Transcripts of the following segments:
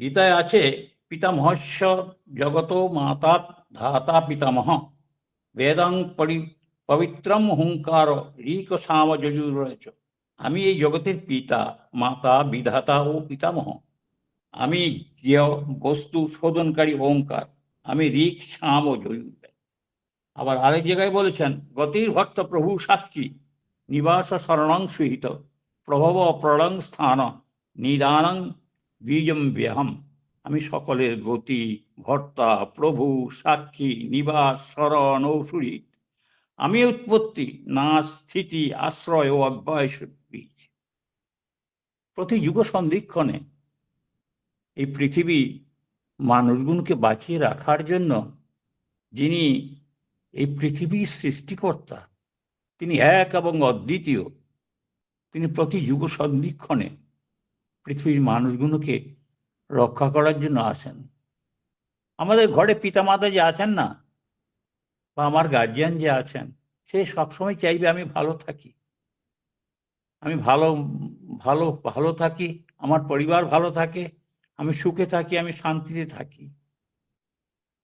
গীতায় আছে, পিতামহস্য জগত মাতা ধাতা পিতামহ। বেদাং পরি, পবিত্রম হুঙ্কার, ঋক সাম যজুরচ আমি এই জগতের পিতা, মাতা, বিধাতা ও পিতামহ। আমি বস্তু, শোধনকারী ওঙ্কার। আমি ঋক সাম ও যজুর। আবার আরেক জায়গায় বলেছেন, গতির ভক্ত প্রভু সাক্ষী, নিবাস শরণং সুহিত, প্রভব প্রলং স্থান, নিদানং বীজম ব্যহম আমি সকলের গতি, ভর্তা, প্রভু, সাক্ষী, নিবাস শরণ সুরিত। আমি উৎপত্তি, নাশ, স্থিতি, আশ্রয় ও অব্যয় বীজ প্রতি যুগ সন্ধিক্ষণে এই পৃথিবী মানুষগুলোকে বাঁচিয়ে রাখার জন্য যিনি এই পৃথিবীর সৃষ্টিকর্তা, তিনি এক এবং অদ্বিতীয়। তিনি প্রতি যুগ সন্ধিক্ষণে পৃথিবীর মানুষগুলোকে রক্ষা করার জন্য আসেন। আমাদের ঘরে পিতামাতা যে আছেন না, বা আমার গার্জিয়ান যে আছেন, সে সবসময় চাইবে আমি ভালো থাকি। আমি ভালো ভালো ভালো থাকি, আমার পরিবার ভালো থাকে, আমি সুখে থাকি, আমি শান্তিতে থাকি।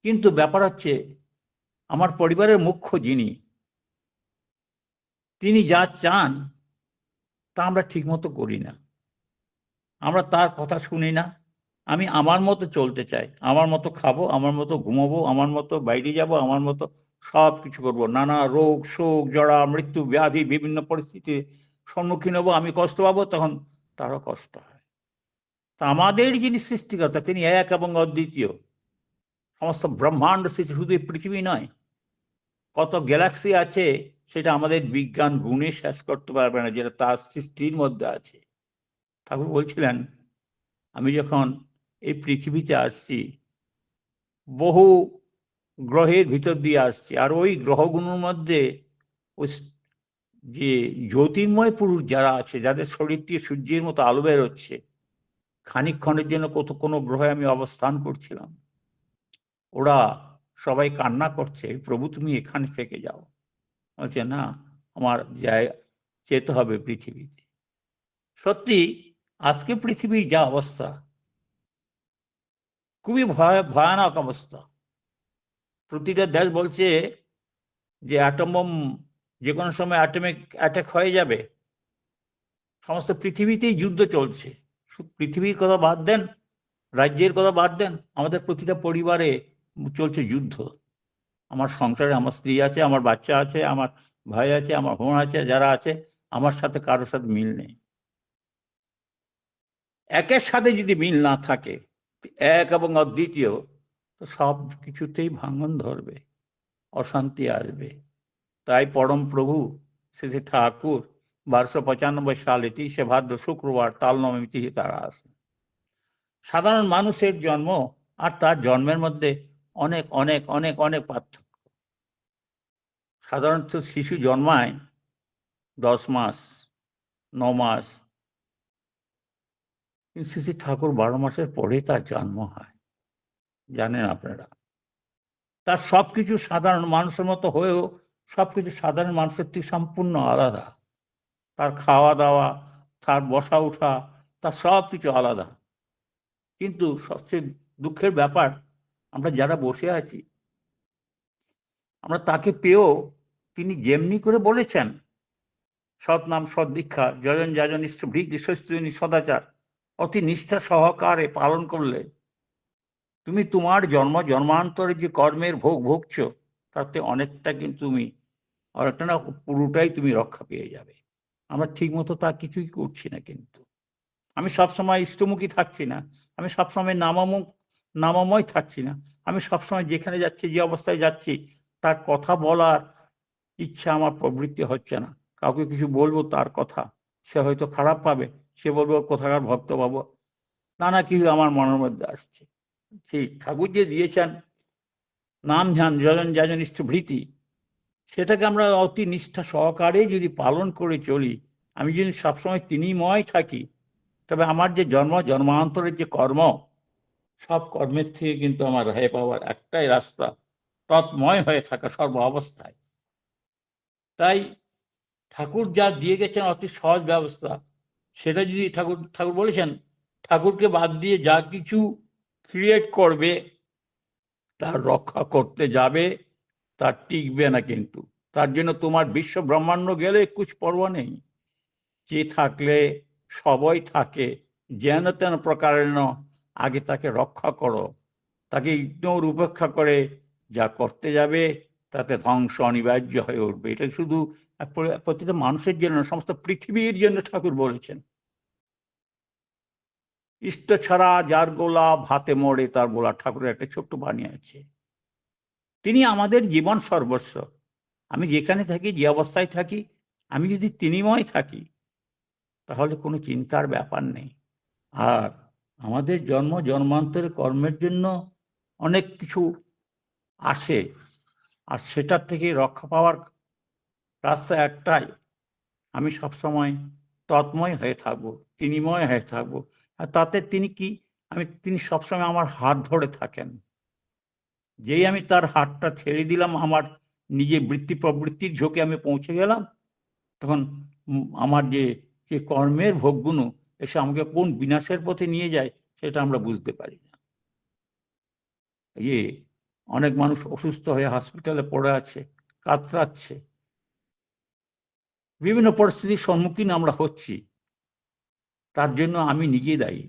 কিন্তু ব্যাপার হচ্ছে, আমার পরিবারের মুখ্য যিনি, তিনি যা চান, তা আমরা ঠিকমতো করি না। আমরা তার কথা শুনি না। আমি আমার মতো চলতে চাই। আমার মতো খাব, আমার মতো ঘুমাবো, আমার মতো বাইরে যাব, আমার মতো সব কিছু করব। নানা রোগ, শোক জড়া মৃত্যু, ব্যাধি, বিভিন্ন পরিস্থিতির সম্মুখীন হব, আমি কষ্ট পাবো, তখন তারও কষ্ট হয়। তা আমাদের যিনি সৃষ্টিকর্তা, তিনি এক এবং অদ্বিতীয়। সমস্ত ব্রহ্মাণ্ড সৃষ্টি শুধু পৃথিবী নয়। কত গ্যালাক্সি আছে, সেটা আমাদের বিজ্ঞান গুণে শেষ করতে পারবে না, যেটা তার সৃষ্টির মধ্যে আছে। ঠাকুর বলছিলেন, আমি যখন এই পৃথিবীতে আসছি, বহু গ্রহের ভিতর দিয়ে আসছি, আর ওই গ্রহগুলোর মধ্যে ওই যে জ্যোতির্ময় পুরুষ যারা আছে, যাদের শরীর থেকে সূর্যের মতো আলো বেরোচ্ছে, খানিকক্ষণের জন্য কত কোনো গ্রহে আমি অবস্থান করছিলাম। ওরা সবাই কান্না করছে, প্রভু, তুমি এখানে থেকে যাও। বলছে, না, আমার জায়গা যেতে হবে পৃথিবীতে। সত্যি আজকে পৃথিবীর যা অবস্থা, খুবই ভয়, ভয়ানক অবস্থা। প্রতিটা দেশ বলছে যে অ্যাটম বোম যে কোনো সময় অ্যাটমিক অ্যাটাক হয়ে যাবে। সমস্ত পৃথিবীতেই যুদ্ধ চলছে। পৃথিবীর কথা বাদ দেন, রাজ্যের কথা বাদ দেন, আমাদের প্রতিটা পরিবারে চলছে যুদ্ধ। আমার সংসারে আমার স্ত্রী আছে, আমার বাচ্চা আছে, আমার ভাই আছে, আমার বোন আছে, যারা আছে, আমার সাথে কারোর সাথে মিল নেই। একের সাথে যদি মিল না থাকে, এক এবং অদ্বিতীয়, তো সব কিছুতেই ভাঙন ধরবে, অশান্তি আসবে। তাই পরম প্রভু শ্রী শ্রী ঠাকুর বারোশো পঁচানব্বই সালে তিরিশে ভাদ্র শুক্রবার তালনবমী তিথি তারা আসেন। সাধারণ মানুষের জন্ম আর তার জন্মের মধ্যে অনেক অনেক অনেক অনেক পার্থক্য। সাধারণত শিশু জন্মায় দশ মাস, ন মাস শ্রী ঠাকুর বারো মাসের পরে তার জন্ম হয়। জানেন আপনারা। তার সব কিছু সাধারণ মানুষের মতো হয়েও সব কিছু সাধারণ মানুষের থেকে সম্পূর্ণ আলাদা। তার খাওয়া দাওয়া তার বসা উঠা তার সব কিছু আলাদা। কিন্তু সবচেয়ে দুঃখের ব্যাপার, আমরা যারা বসে আছি, আমরা তাকে পেয়েও তিনি যেমনি করে বলেছেন, সৎ নাম, সৎ দীক্ষা যজন যাজন ইষ্ট সস্ত্রী সদাচার অতি নিষ্ঠা সহকারে পালন করলে তুমি তোমার জন্ম, জন্মান্তরে যে কর্মের ভোগ ভোগছ, তাতে অনেকটা কিন্তু তুমি, অনেকটা না পুরোটাই তুমি রক্ষা পেয়ে যাবে। আমরা ঠিক মতো তা কিছুই করছি না কিন্তু। আমি সবসময় ইষ্টমুখী থাকছি না। আমি সবসময় নামামুখ, নামাময় থাকছি না। আমি সবসময় যেখানে যাচ্ছি, যে অবস্থায় যাচ্ছি, তার কথা বলার ইচ্ছা আমার প্রবৃত্তি হচ্ছে না। কাউকে কিছু বলব তার কথা, সে হয়তো খারাপ পাবে। সে বলব কোথাকার ভক্ত পাবো নানা কিছু আমার মনের মধ্যে আসছে। সেই ঠাকুর যে দিয়েছেন, নাম ধ্যান, যজন যাজন ভৃতি, সেটাকে আমরা অতি নিষ্ঠা সহকারে যদি পালন করে চলি, আমি যদি সবসময় তিনিময় থাকি, তবে আমার যে জন্ম, জন্মান্তরের যে কর্ম, সব কর্মের থেকে কিন্তু আমার রেহাই পাওয়ার একটাই রাস্তা, তৎময় হয়ে থাকা সর্ব অবস্থায় তাই ঠাকুর যা দিয়ে গেছেন অতি সহজ ব্যবস্থা। সেটা যদি ঠাকুর ঠাকুর বলেছেন, ঠাকুরকে বাদ দিয়ে যা কিছু ক্রিয়েট করবে, তার রক্ষা করতে যাবে তার টিকবে না কিন্তু। তার জন্য তোমার বিশ্ব ব্রহ্মাণ্ড গেলে কুছ পরোয়া নেই। যে থাকলে সবাই থাকে, যেন তেন প্রকারেণ আগে তাকে রক্ষা করো। তাকে ইগনোর উপেক্ষা করে যা করতে যাবে, তাতে ধ্বংস অনিবার্য হয়ে উঠবে। এটা শুধু প্রতিটা মানুষের জন্য, সমস্ত পৃথিবীর জন্য ঠাকুর বলেছেন। ইষ্ট ছাড়া যার গোলা ভাতে মরে, তার গোলা ঠাকুরের একটা ছোট্ট বাণী আছে। তিনি আমাদের জীবন সর্বস্ব। আমি যেখানে থাকি, যে অবস্থায় থাকি, আমি যদি তিনিময় থাকি, তাহলে কোনো চিন্তার ব্যাপার নেই। আর আমাদের জন্ম, জন্মান্তরের কর্মের জন্য অনেক কিছু আসে, আর সেটার থেকে রক্ষা পাওয়ার রাস্তা একটাই। আমি সবসময় তৎময় হয়ে থাকব তিনিময় হয়ে থাকব। আর তাতে তিনি কি? আমি, তিনি সবসময় আমার হাত ধরে থাকেন। যেই আমি তার হাতটা ছেড়ে দিলাম, আমার নিজে বৃত্তি প্রবৃত্তির ঝোঁকে আমি পৌঁছে গেলাম, তখন আমার যে যে কর্মের ভোগগুলো এসে আমাকে কোন বিনাশের পথে নিয়ে যায়, সেটা আমরা বুঝতে পারি না। ইয়ে অনেক মানুষ অসুস্থ হয়ে হসপিটালে পড়ে আছে, কাতরাচ্ছে। বিভিন্ন পরিস্থিতির সম্মুখীন আমরা হচ্ছি। তার জন্য আমি নিজে দায়ী।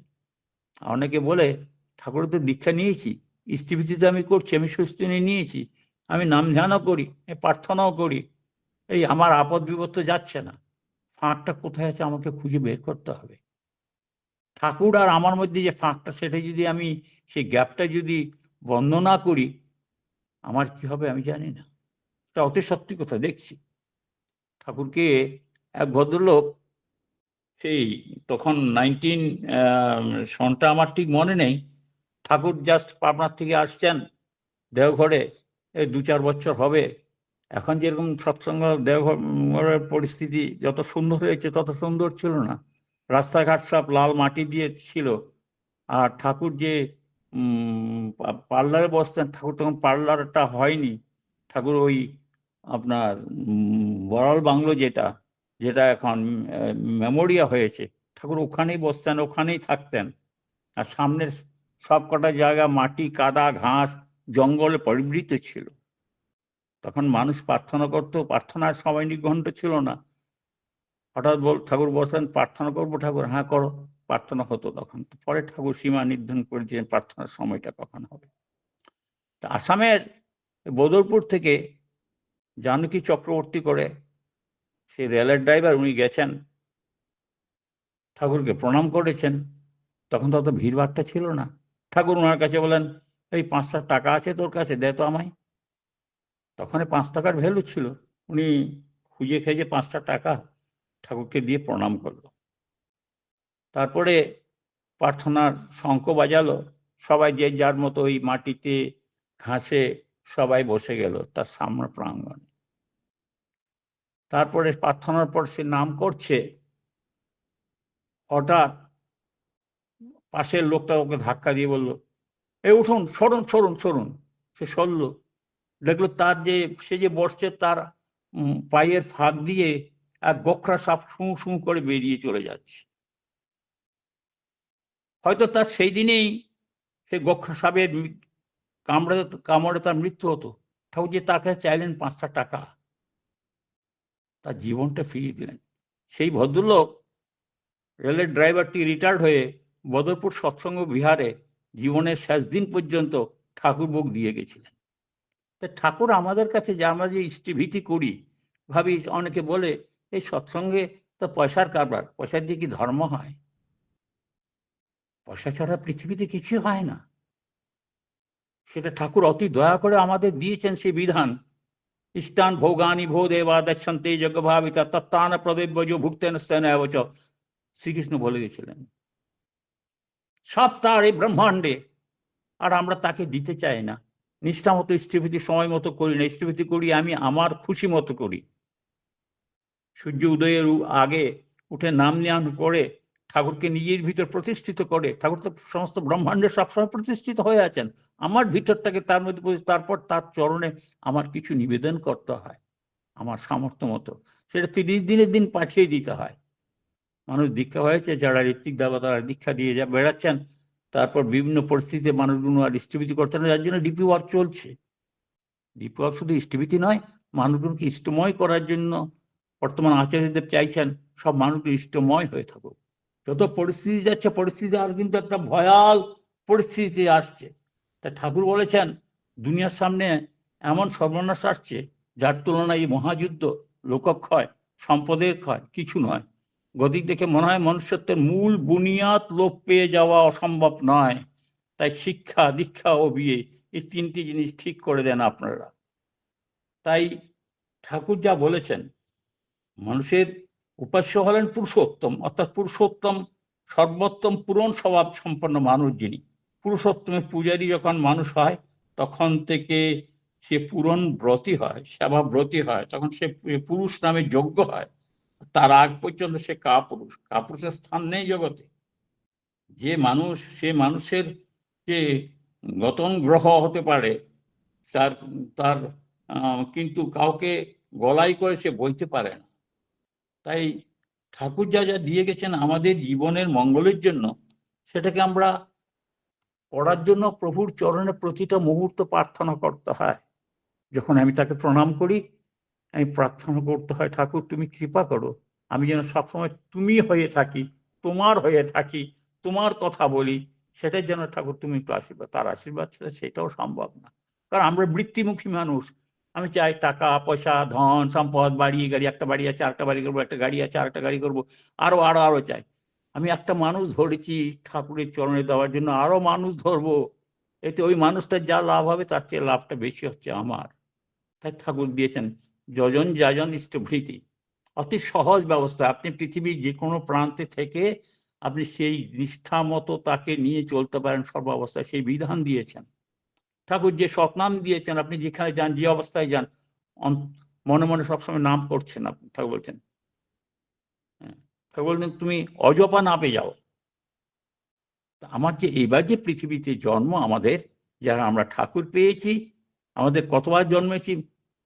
অনেকে বলে ঠাকুরের তো দীক্ষা নিয়েছি স্থিতিতে আমি করছি, আমি সুস্থ নিয়ে নিয়েছি, আমি নাম ধ্যানও করি প্রার্থনাও করি। এই আমার আপদ বিপদ তো যাচ্ছে না। ফাঁকটা কোথায় আছে আমাকে খুঁজে বের করতে হবে। ঠাকুর আর আমার মধ্যে যে ফাঁকটা, সেটা যদি আমি, সেই গ্যাপটা যদি বন্ধ না করি, আমার কি হবে আমি জানি না। এটা অতি সত্যি কথা, দেখছি। ঠাকুরকে এক ভদ্রলোক সেই তখন নাইনটিন সনটা আমার ঠিক মনে নেই। ঠাকুর জাস্ট পাবনার থেকে আসছেন, দেওঘরে, এই দু চার বছর হবে। এখন যেরকম সৎসঙ্গ, দেওঘরের পরিস্থিতি যত সুন্দর হয়েছে তত সুন্দর ছিল না। রাস্তাঘাট সব লাল মাটি দিয়ে ছিল। আর ঠাকুর যে পার্লারে বসতেন, ঠাকুর তখন পার্লারটা হয়নি। ঠাকুর ওই আপনার বড়াল বাংলো যেটা যেটা এখন মেমোরিয়া হয়েছে। ঠাকুর ওখানেই বসতেন, ওখানেই থাকতেন। আর সামনের সব কটা জায়গা মাটি, কাদা, ঘাস, জঙ্গলে পরিবৃত ছিল। তখন মানুষ প্রার্থনা করতো, প্রার্থনার সময় নিঘণ্ট ছিল না। হঠাৎ বল, ঠাকুর বলতেন প্রার্থনা করব ঠাকুর হ্যাঁ করো। প্রার্থনা হতো তখন। পরে ঠাকুর সীমা নির্ধারণ করেছিলেন, প্রার্থনার সময়টা কখন হবে। তা আসামের বদরপুর থেকে জানকী চক্রবর্তী করে, সেই রেলের ড্রাইভার উনি গেছেন, ঠাকুরকে প্রণাম করেছেন, তখন তো অত ভিড়ভাড়টা ছিল না। ঠাকুর ওনার কাছে বলেন, এই পাঁচটা টাকা আছে তোর কাছে, দে তো আমায়। তখন পাঁচ টাকার ভ্যালু ছিল। উনি খুঁজে খেয়ে পাঁচটা টাকা ঠাকুরকে দিয়ে প্রণাম করল। তারপরে প্রার্থনার শঙ্খ বাজালো, সবাই যে যার মতো ওই মাটিতে ঘাসে সবাই বসে গেল, তার সামনে প্রাঙ্গণে। তারপরে প্রার্থনার পর সে নাম করছে, হঠাৎ পাশের লোকটা ওকে ধাক্কা দিয়ে বলল, এ উঠুন, সরুন সরুন সরুন। সে সরল, দেখল তার যে, সে যে বসছে তার পায়ের ফাঁক দিয়ে এক গোখরা সাপ শু শু করে বেরিয়ে চলে যাচ্ছে। হয়তো তার সেই দিনেই সে গোখরা সাপের কামড়ে কামড়ে তার মৃত্যু হতো। ঠাকুর যে তার কাছে চাইলেন পাঁচটা টাকা। তার জীবনটা ফিরিয়ে দিলেন। সেই ভদ্রলোক রেলের ড্রাইভারটি রিটায়ার্ড হয়ে বদরপুর সৎসঙ্গ বিহারে জীবনের শেষ দিন পর্যন্ত ঠাকুর ভোগ দিয়ে গেছিলেন। তা ঠাকুর আমাদের কাছে যে আমরা যে ইষ্টিভীতি করি, ভাবি অনেকে বলে, এই সৎসঙ্গে তো পয়সার কারবার, পয়সা দিয়ে কি ধর্ম হয়? পয়সা ছাড়া পৃথিবীতে কিছু হয় না। সেটা ঠাকুর অতি দয়া করে আমাদের দিয়েছেন সেই বিধান। ইষ্টান ভোগানি ভো দেবা দক্ষন্তে যজ্ঞভাবিতা তত্তান প্রদেব্য ভুক্তেন স্তন শ্রীকৃষ্ণ বলে গেছিলেন সব তার এই ব্রহ্মাণ্ডে, আর আমরা তাকে দিতে চাই না। নিষ্ঠা মতো ইষ্টভীতি সময় মতো করি না। ইষ্টভীতি করি আমি, আমার খুশি মতো করি। সূর্য উদয়ের আগে উঠে নাম নেওয়ান করে ঠাকুরকে নিজের ভিতর প্রতিষ্ঠিত করে, ঠাকুর তো সমস্ত ব্রহ্মাণ্ডে সবসময় প্রতিষ্ঠিত হয়ে আছেন। আমার ভিতরটাকে তার মধ্যে তারপর তার চরণে আমার কিছু নিবেদন করতে হয়, আমার সামর্থ্য মতো। সেটা তিরিশ দিনের দিন পাঠিয়ে দিতে হয়। মানুষ দীক্ষা হয়েছে, যারা ঋত্বিক দেবতারা দীক্ষা দিয়ে যা বেড়াচ্ছেন, তারপর বিভিন্ন পরিস্থিতিতে মানুষগুলো আর স্থিবিতি করতে না, যার জন্য ডিপি ওয়ার্ক চলছে। ডিপি ওয়ার্ক শুধু স্থিবিতি নয়, মানুষগুলোকে ইষ্টময় করার জন্য বর্তমান আচার্যদেব চাইছেন, সব মানুষগুলো ইষ্টময় হয়ে থাকুক। যত পরিস্থিতি যাচ্ছে, পরিস্থিতি আর কিন্তু একটা ভয়াল পরিস্থিতি আসছে। তা ঠাকুর বলেছেন, দুনিয়ার সামনে এমন সর্বনাশ আসছে, যার তুলনায় এই মহাযুদ্ধ লোকক্ষয় সম্পদের ক্ষয়, কিছু নয়। গতিক দেখে মনে হয় মনুষ্যত্বের মূল বুনিয়াদ লোপ পেয়ে যাওয়া অসম্ভব নয়। তাই শিক্ষা, দীক্ষা ও বিয়ে, এই তিনটি জিনিস ঠিক করে দেন আপনারা। তাই ঠাকুর যা বলেছেন, মানুষের উপাস্য হলেন পুরুষোত্তম, অর্থাৎ পুরুষোত্তম সর্বোত্তম পূরণ স্বভাব সম্পন্ন মানুষ যিনি। পুরুষোত্তমের পূজারী যখন মানুষ হয়, তখন থেকে সে পূরণ ব্রতী হয়, সেবা ব্রতী হয়। তখন সে পুরুষ নামে যোগ্য হয়। তার আগ পর্যন্ত সে কাপুরুষ। কাপুরুষের স্থান নেই জগতে। যে মানুষ, সে মানুষের যে গতন গ্রহ হতে পারে, তার তার কিন্তু কাউকে গলাই করে সে বইতে পারে না। তাই ঠাকুর যা যা দিয়ে গেছেন আমাদের জীবনের মঙ্গলের জন্য, সেটাকে আমরা পড়ার জন্য প্রভুর চরণে প্রতিটা মুহূর্ত প্রার্থনা করতে হয়। যখন আমি তাকে প্রণাম করি, আমি প্রার্থনা করতে হয়, ঠাকুর, তুমি কৃপা করো। আমি যেন সবসময় তুমি হয়ে থাকি, তোমার হয়ে থাকি, তোমার কথা বলি। সেটার যেন ঠাকুর, তুমি একটু আশীর্বাদ, তার আশীর্বাদ ছিল সেটাও সম্ভব না। কারণ আমরা বৃত্তিমুখী মানুষ আমি চাই টাকা, পয়সা, ধন, সম্পদ, বাড়ি, গাড়ি, একটা বাড়ি আছে, আরেকটা বাড়ি করব, একটা গাড়ি আছে, আরেকটা গাড়ি করব, আরও আরও আরও চাই। আমি একটা মানুষ ধরেছি ঠাকুরের চরণে দেওয়ার জন্য, আরও মানুষ ধরবো। এতে ওই মানুষটার যা লাভ হবে, তার চেয়ে লাভটা বেশি হচ্ছে আমার। তাই ঠাকুর দিয়েছেন, যজন যাজন ইষ্টভৃতি অতি সহজ ব্যবস্থা। আপনি পৃথিবীর যে কোনো প্রান্তে থেকে আপনি সেই নিষ্ঠা মতো তাকে নিয়ে চলতে পারেন, সর্বাবস্থায় সেই বিধান দিয়েছেন। ঠাকুর যে সৎনাম দিয়েছেন আপনি যেখানে যান যে অবস্থায় যান মনে মনে সবসময় নাম করছেন আপনি ঠাকুর বলছেন। হ্যাঁ, ঠাকুর বলছেন তুমি অজপা নাপে যাও। আমার যে এবার যে পৃথিবীতে জন্ম আমাদের যারা আমরা ঠাকুর পেয়েছি আমাদের কতবার জন্মেছি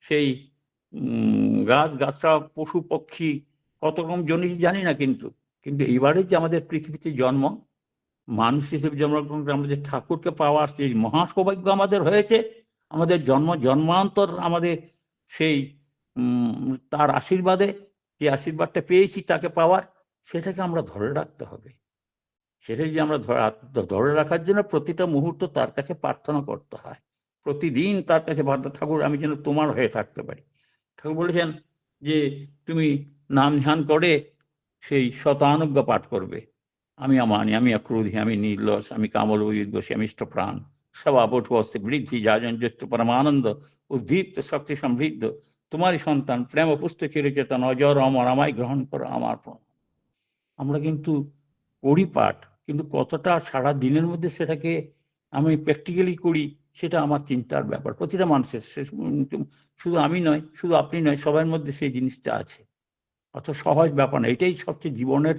সেই গাছ গাছড়া পশু পক্ষী কত রকম জন্মেছি জানি না কিন্তু কিন্তু এইবারে যে আমাদের পৃথিবীতে জন্ম মানুষ হিসেবে জন্মগ্রহণ করে, আমাদের ঠাকুরকে পাওয়ার সেই মহা সৌভাগ্য আমাদের হয়েছে। আমাদের জন্ম, জন্মান্তর আমাদের সেই তার আশীর্বাদে, যে আশীর্বাদটা পেয়েছি তাকে পাওয়ার, সেটাকে আমরা ধরে রাখতে হবে। সেটাই যে আমরা ধরে- রাখার জন্য প্রতিটা মুহূর্ত তার কাছে প্রার্থনা করতে হয়। প্রতিদিন তার কাছে ভারত ঠাকুর আমি যেন তোমার হয়ে থাকতে পারি। ঠাকুর বলেছেন যে, তুমি নাম ধ্যান করে সেই শতানুজ্ঞ পাঠ করবে। আমি আমানি, আমি অক্রোধী আমি নির্লস আমি কামল বসি আমি ইষ্টপ্রাণ সবা অস্তি বৃদ্ধি যাজন জ্যোতি পরমানন্দ উদ্দীপ্ত শক্তি সমৃদ্ধ। তোমারই সন্তান প্রেম পুস্তক চিরচেতন অজর অমর আমায় গ্রহণ করো, আমার আমরা কিন্তু করি পাঠ, কিন্তু কতটা সারা দিনের মধ্যে সেটাকে আমি প্র্যাকটিক্যালি করি, সেটা আমার চিন্তার ব্যাপার। প্রতিটা মানুষের শুধু আমি নয়, শুধু আপনি নয়, সবার মধ্যে সেই জিনিসটা আছে। অত সহজ ব্যাপার না, এটাই সবচেয়ে জীবনের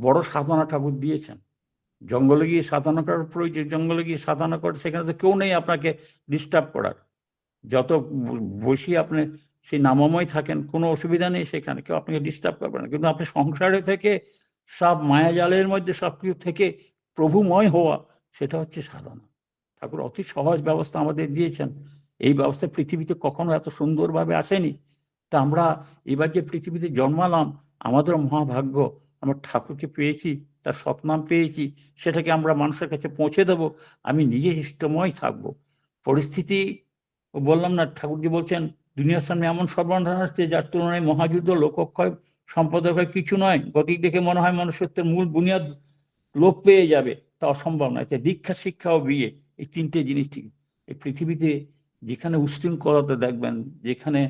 বড় সাধনা ঠাকুর দিয়েছেন। জঙ্গলে গিয়ে সাধনা করার প্রয়োজন, জঙ্গলে গিয়ে সাধনা করে সেখানে তো কেউ নেই আপনাকে ডিস্টার্ব করার। যত বসি আপনি, সেই নামময় থাকেন, কোনো অসুবিধা নেই সেখানে, কেউ আপনাকে ডিস্টার্ব করবে না। কিন্তু আপনি সংসারে থেকে, সব মায়াজালের মধ্যে সব কিছু থেকে প্রভুময় হওয়া, সেটা হচ্ছে সাধনা। ঠাকুর অতি সহজ ব্যবস্থা আমাদের দিয়েছেন। এই ব্যবস্থা পৃথিবীতে কখনো এত সুন্দরভাবে আসেনি। তা আমরা এবার যে পৃথিবীতে জন্মালাম আমাদের মহাভাগ্য আমরা ঠাকুরকে পেয়েছি, তার সৎনাম পেয়েছি, সেটাকে আমরা মানুষের কাছে পৌঁছে দেব, আমি নিজে ইষ্টময় থাকব। পরিস্থিতি বললাম না, ঠাকুরজি বলছেন, দুনিয়ার সামনে এমন সর্বনাশ আসছে, যার তুলনায় মহাযুদ্ধ, লোকক্ষয় সম্পদের ক্ষয় কিছু নয়, গতিক দেখে মনে হয় মনুষ্যত্বের মূল বুনিয়াদ লোপ পেয়ে যাবে, তা অসম্ভব নয়। তাই দীক্ষা, শিক্ষা ও বিয়ে, এই তিনটে জিনিস ঠিক। এই পৃথিবীতে যেখানে উশৃঙ্খলতা দেখবেন, যেখানে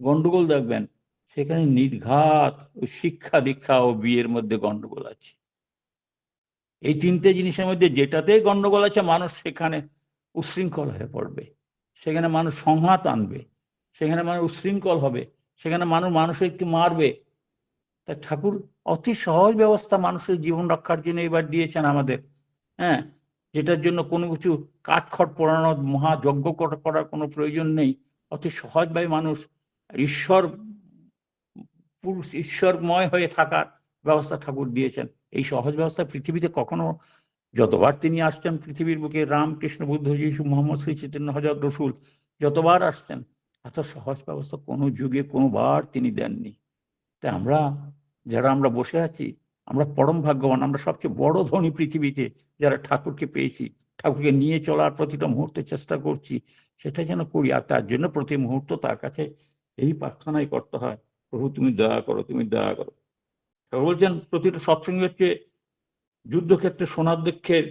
গন্ডগোল দেখবেন সেখানে নির্ঘাত শিক্ষা দীক্ষা ও বিয়ের মধ্যে গন্ডগোল আছে। এই তিনটে জিনিসের মধ্যে যেটাতে গন্ডগোল আছে, মানুষ সেখানে উশৃঙ্খল হয়ে পড়বে। সেখানে মানুষ সংঘাত আনবে। সেখানে মানুষ উশৃঙ্খল হবে। সেখানে মানুষ মানুষকে মারবে। তা ঠাকুর, অতি সহজ ব্যবস্থা মানুষের জীবন রক্ষার জন্য এবার দিয়েছেন আমাদের। হ্যাঁ যেটার জন্য কোনো কিছু কাঠখড় পোড়ানো মহাযজ্ঞ করার কোনো প্রয়োজন নেই। অতি সহজভাবে মানুষ ঈশ্বর পুরুষ ঈশ্বরময় হয়ে থাকার ব্যবস্থা ঠাকুর দিয়েছেন। এই সহজ ব্যবস্থা পৃথিবীতে কখনো যতবার তিনি আসছেন, পৃথিবীর বুকে রাম কৃষ্ণ বুদ্ধ, যিশু মোহাম্মদ, শ্রী চৈতন্য হজরত রসুল যতবার আসছেন, এত সহজ ব্যবস্থা কোনো যুগে কোনোবার তিনি দেননি। তাই আমরা, যারা আমরা বসে আছি, আমরা পরম ভাগ্যবান, আমরা সবচেয়ে বড় ধনী পৃথিবীতে যারা ঠাকুরকে পেয়েছি, ঠাকুরকে নিয়ে চলার প্রতিটা মুহূর্তে চেষ্টা করছি, সেটা যেন করি। আর তার জন্য প্রতি মুহূর্ত তার কাছে এই প্রার্থনাই করতে হয়। প্রভু, তুমি দয়া করো, তুমি দয়া করো। ঠাকুর বলছেন, প্রতিটা সৎসঙ্গে হচ্ছে যুদ্ধক্ষেত্রে সোনাধ্যক্ষের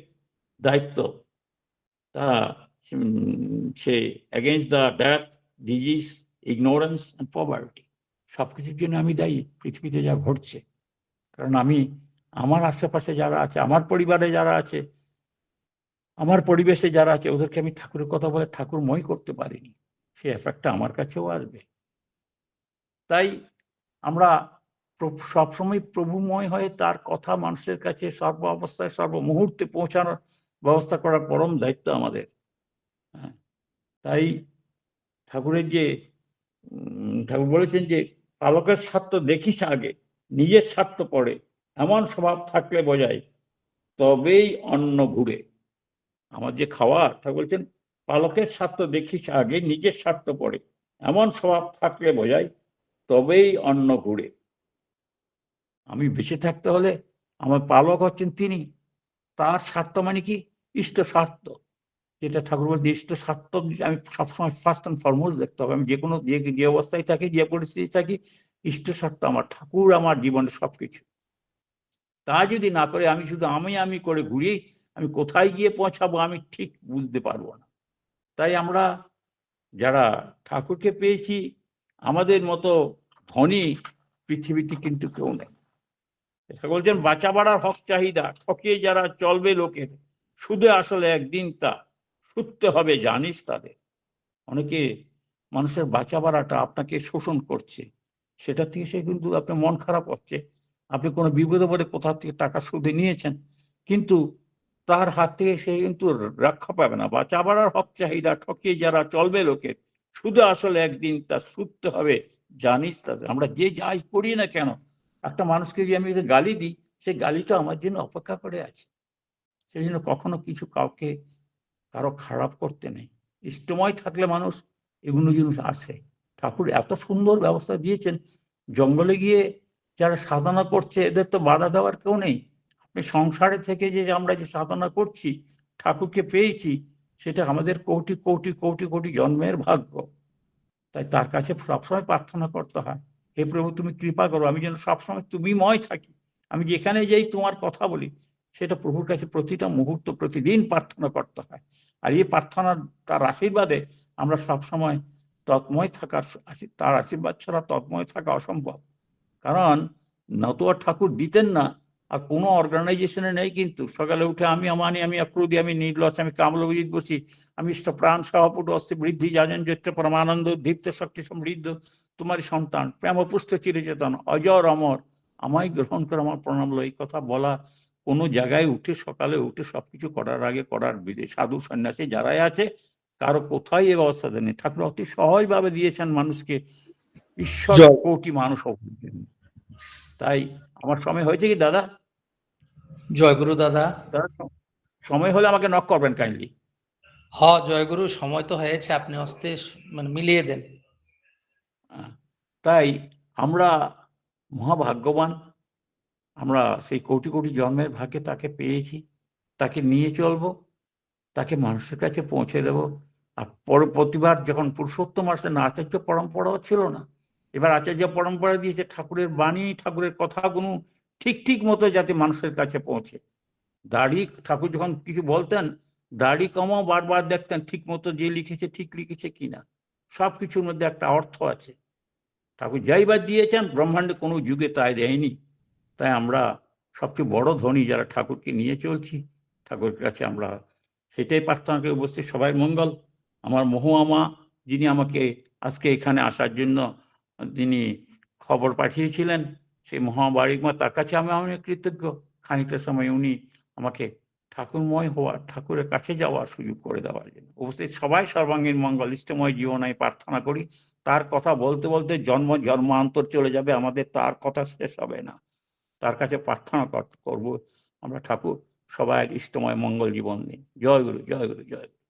দায়িত্ব। তা সে against the death disease ignorance and poverty সব কিছুর জন্য আমি দায়ী, পৃথিবীতে যা ঘটছে। কারণ আমি, আমার আশেপাশে যারা আছে, আমার পরিবারে যারা আছে, আমার পরিবেশে যারা আছে, ওদেরকে আমি ঠাকুরের কথা বলে ঠাকুরময় করতে পারিনি। সেই এফেক্টটা আমার কাছেও আসবে। তাই আমরা সবসময় প্রভুময় হয়ে তার কথা মানুষের কাছে সর্ব অবস্থায়, সর্ব মুহূর্তে পৌঁছানোর ব্যবস্থা করার পরম দায়িত্ব আমাদের। হ্যাঁ তাই ঠাকুরের যে ঠাকুর বলেছেন যে, পালকের স্বার্থ দেখিস আগে, নিজের স্বার্থ পড়ে এমন স্বভাব থাকলে বোঝায়, তবেই অন্ন ঘুরে। আমার যে খাওয়া, ঠাকুর বলছেন, পালকের স্বার্থ দেখিস আগে, নিজের স্বার্থ পড়ে এমন স্বভাব থাকলে বোঝায় তবেই অন্ন ঘুরে আমি বেঁচে থাকতে হলে আমার পালক হচ্ছেন তিনি। তার স্বার্থ মানে কি? ইষ্ট স্বার্থ। যেটা ঠাকুর বলতে ইষ্ট স্বার্থ আমি সবসময় ফার্স্ট অ্যান্ড ফরমোস্ট দেখতে হবে। আমি যে কোনো যে যে অবস্থায় থাকি, যে পরিস্থিতি থাকি, ইষ্ট স্বার্থ আমার, ঠাকুর আমার জীবনের সবকিছু। তা যদি না করে, আমি শুধু আমি আমি করে ঘুরি, আমি কোথায় গিয়ে পৌঁছাবো, আমি ঠিক বুঝতে পারব না। তাই আমরা যারা ঠাকুরকে পেয়েছি আমাদের মতো ধনী পৃথিবীতে কিন্তু কেউ নেই। বলছেন, বাঁচা বাড়ার হক চাহিদা, ঠকিয়ে যারা চলবে লোকের শুধু আসলে একদিন তা সত্যি হবে, জানিস তাদের। অনেকে মানুষের বাঁচা বাড়াটা আপনাকে শোষণ করছে, সেটা থেকে সে কিন্তু আপনার মন খারাপ হচ্ছে। আপনি কোনো বিপদে পড়ে কোথা থেকে টাকা সুদে নিয়েছেন, কিন্তু তার হাত থেকে সে কিন্তু রক্ষা পাবে না। বাঁচা বাড়ার হক চাহিদা, ঠকিয়ে যারা চলবে লোকের শুধু আসলে একদিন তা সত্যি হবে, জানিস তাদের আমরা যে যাই করি না কেন, একটা মানুষকে যদি আমি গালি দিই সেই গালিটা আমার জন্য অপেক্ষা করে আছে। সেই জন্য কখনো কিছু কাউকে, কারও খারাপ করতে নেই। ইষ্টময় থাকলে মানুষ এগুলো জিনিস আসে। ঠাকুর এত সুন্দর ব্যবস্থা দিয়েছেন। জঙ্গলে গিয়ে যারা সাধনা করছে, এদের তো বাধা দেওয়ার কেউ নেই। আপনি সংসারে থেকে যে আমরা যে সাধনা করছি, ঠাকুরকে পেয়েছি সেটা আমাদের কোটি কোটি কোটি কোটি জন্মের ভাগ্য। তাই তার কাছে সবসময় প্রার্থনা করতে হয়, হে প্রভু, তুমি কৃপা করো, আমি যেন সবসময় তুমি ময় থাকি। আমি যেখানে যাই, তোমার কথা বলি। সেটা প্রভুর কাছে প্রতিটা মুহূর্ত, প্রতিদিন প্রার্থনা করতে হয়। আর এই প্রার্থনা, তার আশীর্বাদে আমরা সবসময় তৎময় থাকার তার আশীর্বাদ ছাড়া তৎময় থাকা অসম্ভব। কারণ নতুয়া ঠাকুর দিতেন না আর কোনো অর্গানাইজেশনে নেই কিন্তু। সকালে উঠে আমি আমানি আমি আক্রুদি আমি নির্লস আমি কামলবিজিৎ বসি। আমি ইষ্ট প্রাণ সহপুট অস্তি বৃদ্ধি যাজন জ্যেষ্ঠ পরমানন্দ দীপ্ত শক্তি সমৃদ্ধ তোমারই সন্তান। প্রেম পুষ্ট চিরচেতন অজর অমর। আমায় গ্রহণ করে আমার প্রণাম লো। এই কথা বলা কোনো জায়গায় উঠে সকালে উঠে সবকিছু করার আগে করার বিধে। সাধু সন্ন্যাসী যারাই আছে কারও কোথায় এই অবস্থা দেয়নি। ঠাকুর অতি সহজভাবে দিয়েছেন মানুষকে। ঈশ্বর। কোটি মানুষ জন্য। তাই আমার সময় হয়েছে কি দাদা? জয়গুরু দাদা। দাদা সময় হলে আমাকে নক করবেন কাইন্ডলি হ জয়গুরু সময় তো হয়েছে আপনি অস্তে মানে মিলিয়ে দেন। তাই আমরা মহাভাগ্যবান আমরা সেই কোটি কোটি জন্মের ভাগ্যে তাকে পেয়েছি তাকে নিয়ে চলবো তাকে মানুষের কাছে পৌঁছে দেবো। আর পর- প্রতিবার যখন পুরুষোত্তম আসলে না আচার্য পরম্পরাও ছিল না। এবার আচার্য পরম্পরা দিয়েছে, ঠাকুরের বাণী, ঠাকুরের কথাগুলো ঠিক ঠিক মতো যাতে মানুষের কাছে পৌঁছে। দাড়ি, ঠাকুর যখন কিছু বলতেন, দাড়ি কমাও বারবার দেখতেন, ঠিক মতো যে লিখেছে, ঠিক লিখেছে কিনা। সব কিছুর মধ্যে একটা অর্থ আছে। ঠাকুর যাইবার দিয়েছেন, ব্রহ্মাণ্ডে কোনো যুগে তাই দেয়নি। তাই আমরা সবচেয়ে বড় ধনী যারা ঠাকুরকে নিয়ে চলছি, ঠাকুরের কাছে আমরা সেটাই প্রার্থনা করে বসছি। সবাই মঙ্গল। আমার মহুয়ামা যিনি আমাকে আজকে এখানে আসার জন্য তিনি খবর পাঠিয়েছিলেন, সেই মহাবাড়িক মা, তার কাছে আমি অনেক কৃতজ্ঞ। খানিকটা সময় উনি আমাকে ঠাকুরময় হওয়ার, ঠাকুরের কাছে যাওয়ার সুযোগ করে দেওয়ার জন্য। উপস্থিত সবাই সর্বাঙ্গীন মঙ্গল, ইষ্টময় জীবন আমি প্রার্থনা করি, তার কথা বলতে বলতে জন্ম, জন্মান্তর চলে যাবে, আমাদের তার কথা শেষ হবে না। তার কাছে প্রার্থনা কর- করব আমরা ঠাকুর, সবাই ইষ্টময় মঙ্গল জীবন দিন জয় গুরু জয় গুরু জয় গুরু।